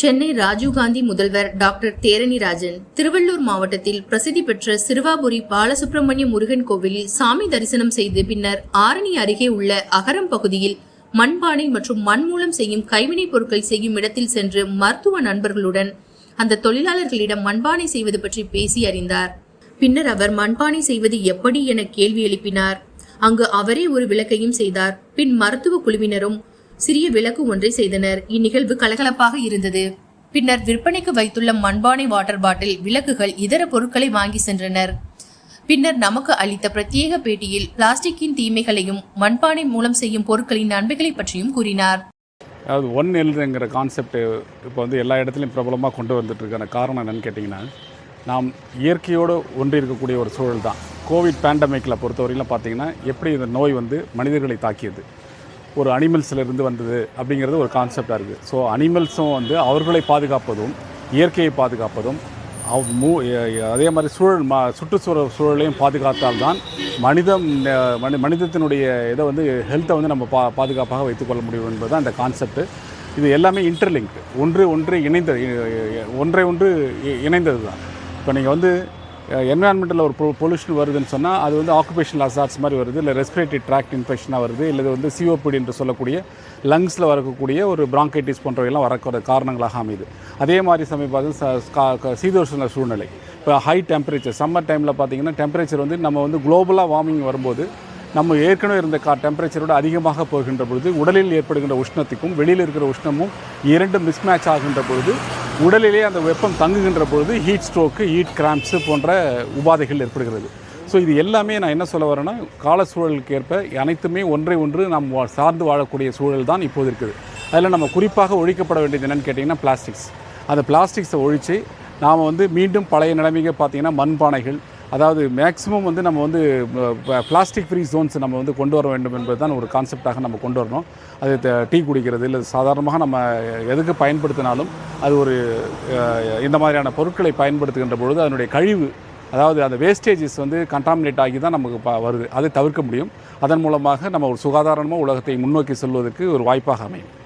சென்னை ராஜீவ்காந்தி முதல்வர் டாக்டர் தேரணிராஜன் திருவள்ளூர் மாவட்டத்தில் பிரசித்தி பெற்ற சிறுவாபுரி பாலசுப்பிரமணிய முருகன் கோவிலில் சாமி தரிசனம் செய்து பின்னர் ஆரணி அருகே உள்ள அகரம் பகுதியில் மண்பானை மற்றும் மண் மூலம் செய்யும் கைவினைப் பொருட்கள் செய்யும் இடத்தில் சென்று மருத்துவ நண்பர்களுடன் அந்த தொழிலாளர்களிடம் மண்பானை செய்வது பற்றி பேசி அறிந்தார். பின்னர் அவர் மண்பானை செய்வது எப்படி என கேள்வி எழுப்பினார். அங்கு அவரே ஒரு விளக்கையும் செய்தார். பின் மருத்துவ குழுவினரும் சிறிய விளக்கு ஒன்றை செய்தனர். இந்நிகழ்வு கலகலப்பாக இருந்தது. பின்னர் விற்பனைக்கு வைத்துள்ள மண்பானை வாட்டர் பாட்டில் விளக்குகள் இதர பொருட்களை வாங்கி சென்றனர். பின்னர் நமக்கு அளித்த பிரத்யேக பேட்டியில் பிளாஸ்டிக்கின் தீமைகளையும் மண்பானை மூலம் செய்யும் பொருட்களின் நன்மைகளை பற்றியும் கூறினார். அதாவது ஒன் எழுதுங்கிற கான்செப்ட் இப்போ வந்து எல்லா இடத்துலையும் பிரபலமாக கொண்டு வந்துட்டுருக்கான காரணம் என்னன்னு கேட்டிங்கன்னா நாம் இயற்கையோடு ஒன்றி இருக்கக்கூடிய ஒரு சூழல் தான் கோவிட் பேண்டமிக்கில் பொறுத்தவரையிலும் பார்த்தீங்கன்னா எப்படி இந்த நோய் வந்து மனிதர்களை தாக்கியது? ஒரு அனிமல்ஸ்லேருந்து வந்தது அப்படிங்கிறது ஒரு கான்செப்டாக இருக்குது ஸோ அனிமல்ஸும் வந்து அவர்களை பாதுகாப்பதும் இயற்கையை பாதுகாப்பதும் அவ் மூ அதே மாதிரி சூழல் மா சுற்றுச்சூழல் சூழலையும் பாதுகாத்தால்தான் மனிதம் மனி மனிதத்தினுடைய இதை வந்து ஹெல்த்தை வந்து நம்ம பா பாதுகாப்பாக வைத்துக்கொள்ள முடியும் என்பது தான் இந்த கான்செப்ட் இது எல்லாமே இன்டர்லிங்க் ஒன்று ஒன்று இணைந்த ஒன்றை ஒன்று இணைந்தது தான் இப்போ நீங்கள் வந்து என்வரான்மெண்ட்டில் ஒரு பொல்யூஷன் வருதுன்னு சொன்னால் அது வந்து ஆக்குபேஷனல் அசார்ட்ஸ் மாதிரி வருது இல்லை ரெஸ்பிரேட்டரி ட்ராக்ட் இன்ஃபெக்ஷனாக வருது இல்லை இது வந்து சிஓபிடி என்று சொல்லக்கூடிய லங்ஸில் வரக்கூடிய ஒரு பிராங்கைட்டிஸ் போன்றவையெல்லாம் வரக்கூடிய காரணங்களாக அமையுது. அதே மாதிரி சமீபத்தில் சீதோஷண சூழ்நிலை. இப்போ ஹை டெம்பரேச்சர் சம்மர் டைமில் பார்த்தீங்கன்னா டெம்பரேச்சர் வந்து நம்ம வந்து குளோபலாக வார்மிங் வரும்போது நம்ம ஏற்கனவே இருந்த கா டெம்பரேச்சரோட அதிகமாக போகின்ற பொழுது உடலில் ஏற்படுகின்ற உஷ்ணத்துக்கும் வெளியில் இருக்கிற உஷ்ணமும் இரண்டும் மிஸ்மேட்ச் ஆகின்ற பொழுது உடலிலே அந்த வெப்பம் தங்குகின்ற பொழுது ஹீட் ஸ்ட்ரோக்கு ஹீட் கிராம்ப்ஸு போன்ற உபாதைகள் ஏற்படுகிறது. ஸோ இது எல்லாமே நான் என்ன சொல்ல வரேன்னா கால சூழலுக்கு ஏற்ப அனைத்துமே ஒன்றை ஒன்று நாம் வா- சார்ந்து வாழக்கூடிய சூழல் தான் இப்போது இருக்குது. அதில் நம்ம குறிப்பாக ஒழிக்கப்பட வேண்டியது என்னென்னு கேட்டிங்கன்னா பிளாஸ்டிக்ஸ் அந்த பிளாஸ்டிக்ஸை ஒழித்து நாம் வந்து மீண்டும் பழைய நிலைமைக்கு பார்த்தீங்கன்னா மண்பானைகள் அதாவது மேக்ஸிமம் வந்து நம்ம வந்து பிளாஸ்டிக் ஃப்ரீ ஜோன்ஸ் நம்ம வந்து கொண்டு வர வேண்டும் என்பது தான் ஒரு கான்செப்டாக நம்ம கொண்டு வரணும். அது த- டீ குடிக்கிறது இல்லை சாதாரணமாக நம்ம எதுக்கு பயன்படுத்தினாலும் அது ஒரு இந்த மாதிரியான பொருட்களை பயன்படுத்துகின்ற பொழுது அதனுடைய கழிவு அதாவது அந்த வேஸ்டேஜஸ் வந்து கண்டாமினேட் ஆகி தான் நமக்கு வருது. அதை தவிர்க்க முடியும். அதன் மூலமாக நம்ம ஒரு சுகாதாரமாக உலகத்தை முன்னோக்கி செல்வதற்கு ஒரு வாய்ப்பாக அமையும்.